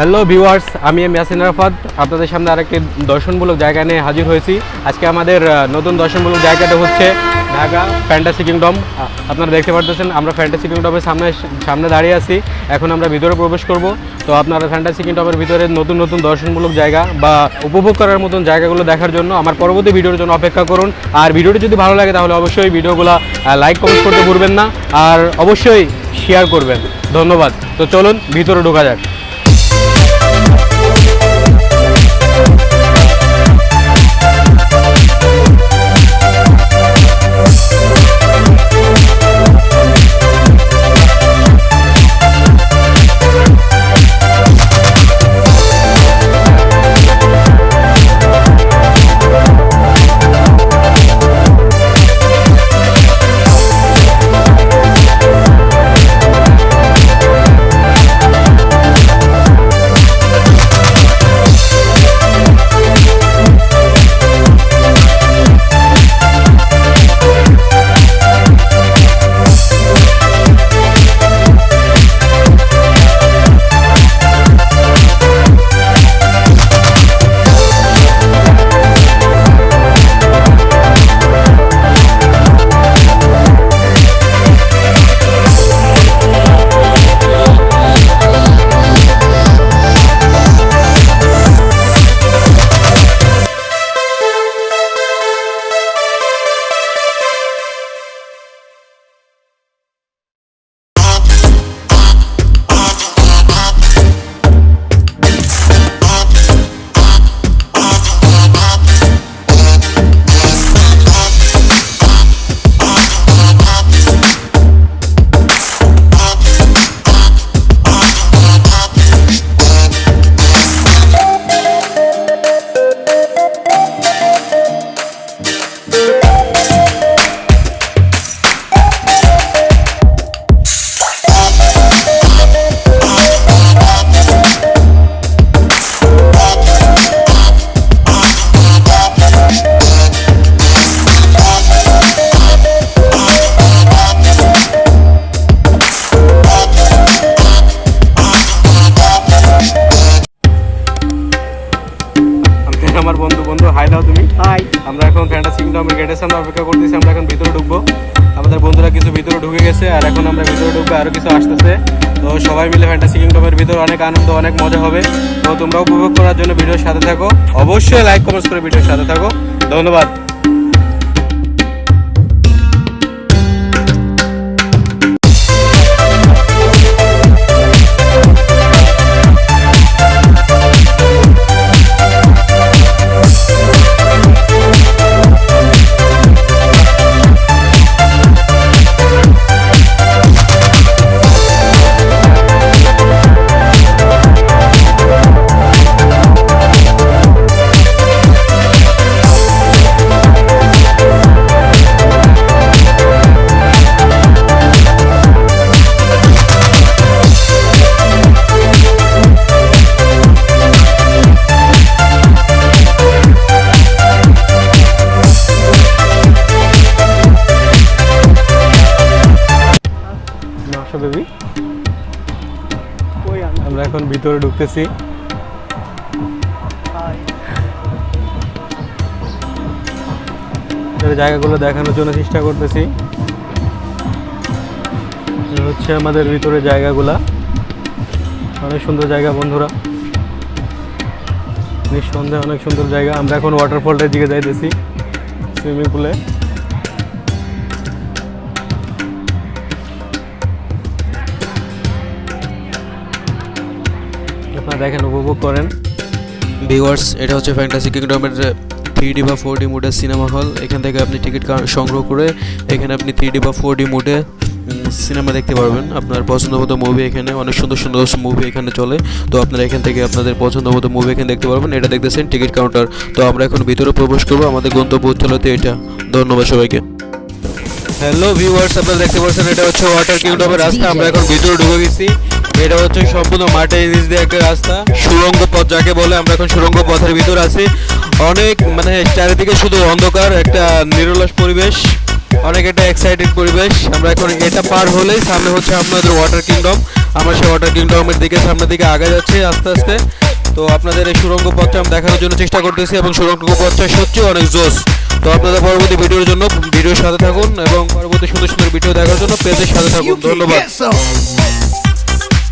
Hello viewers আমি M Yasin Arafat. আপনাদের সামনে আরেকটি দর্শনমূলক জায়গা নিয়ে হাজির হয়েছি। আজকে আমাদের নতুন দর্শনমূলক জায়গাটা হচ্ছে ঢাকা ফ্যান্টাসি কিংডম আপনারা দেখতে পারতেছেন, আমরা ফ্যান্টাসি কিংডমের সামনে সামনে দাঁড়িয়ে আছি। এখন আমরা ভিতরে প্রবেশ করব। তো আপনারা ফ্যান্টাসি কিংডমের ভিতরে নতুন নতুন দর্শনমূলক জায়গা বা উপভোগ করার মতন জায়গাগুলো দেখার জন্য আমার পরবর্তী ভিডিওর জন্য অপেক্ষা করুন। আর ভিডিওটি যদি ভালো লাগে, তাহলে অবশ্যই ভিডিওগুলো লাইক কমেন্ট করতে ভুলবেন না। আর অবশ্যই শেয়ার করবেন। ধন্যবাদ। তো চলুন, ভিতরে ঢোকা যাক। কিংডমের গেটের সামনে অপেক্ষা করতেছি, আমরা এখন ভিতরে ঢুকবো। আমাদের বন্ধুরা কিছু ভিতরে ঢুকে গেছে, আর এখন আমরা ভিতরে ঢুকবো আরও কিছু আসতেছে। তো সবাই মিলে ফ্যান্টাসি কিংডমের ভিতরে অনেক আনন্দ, অনেক মজা হবে। তো তোমরা উপভোগ করার জন্য ভিডিওর সাথে থাকো। অবশ্যই লাইক কমেন্টস করে ভিডিওর সাথে থাকো। ধন্যবাদ। এখন ভিতরে ঢুকতেছি। জায়গাগুলো দেখানোর জন্য চেষ্টা করতেছি। হচ্ছে আমাদের ভিতরে জায়গাগুলা। অনেক সুন্দর জায়গা বন্ধুরা। নিঃসন্দেহে অনেক সুন্দর জায়গা। আমরা এখন ওয়াটারফলটার দিকে যাইতেছি সুইমিং পুলে দেখেন উপভোগ করেন। ভিউয়ার্স এটা হচ্ছে ফ্যান্টাসি কিংডমের থ্রি ডি বা ফোর ডি মোডের সিনেমা হল এখান থেকে আপনি টিকিট সংগ্রহ করে এখানে আপনি থ্রি ডি বা ফোর ডি মোডে সিনেমা দেখতে পারবেন। আপনার পছন্দ মতো মুভি এখানে অনেক সুন্দর সুন্দর মুভি এখানে চলে। তো আপনারা এখান থেকে আপনাদের পছন্দ মতো মুভি এখানে দেখতে পারবেন। এটা দেখতেছেন টিকিট কাউন্টার তো আমরা এখন ভিতরে প্রবেশ করব। আমাদের গন্তব্য হচ্ছে এটা। ধন্যবাদ সবাইকে। হ্যালো ভিউয়ার্স আপনারা দেখতে পাচ্ছেন এটা হচ্ছে ওয়াটার কিংডমের রাস্তা। আমরা এখন ভিতরে ঢুকে গেছি। এটা হচ্ছে সম্পূর্ণ মাঠের নিচ দিয়ে একটা রাস্তা। সুরঙ্গ পথ যাকে বলে আমরা এখন সুড়ঙ্গ পথের ভিতর আছি। অনেক মানে চারিদিকে শুধু অন্ধকার একটা নিরলস পরিবেশ অনেক একটা এক্সাইটেড পরিবেশ। আমরা এখন এটা পার হলেই সামনে হচ্ছে আপনাদের ওয়াটার কিংডম আমরা সেই ওয়াটার কিংডমের দিকে সামনের দিকে আগে যাচ্ছি আস্তে আস্তে। তো আপনাদের এই সুরঙ্গ পথটা আমি দেখানোর জন্য চেষ্টা করতেছি এবং সুরঙ্গ পথটা সত্যি অনেক জোস। তো আপনাদের পরবর্তী ভিডিওর জন্য ভিডিওর সাথে থাকুন এবং পরবর্তী সুন্দর সুন্দর ভিডিও দেখার জন্য পেজের সাথে থাকুন। ধন্যবাদ।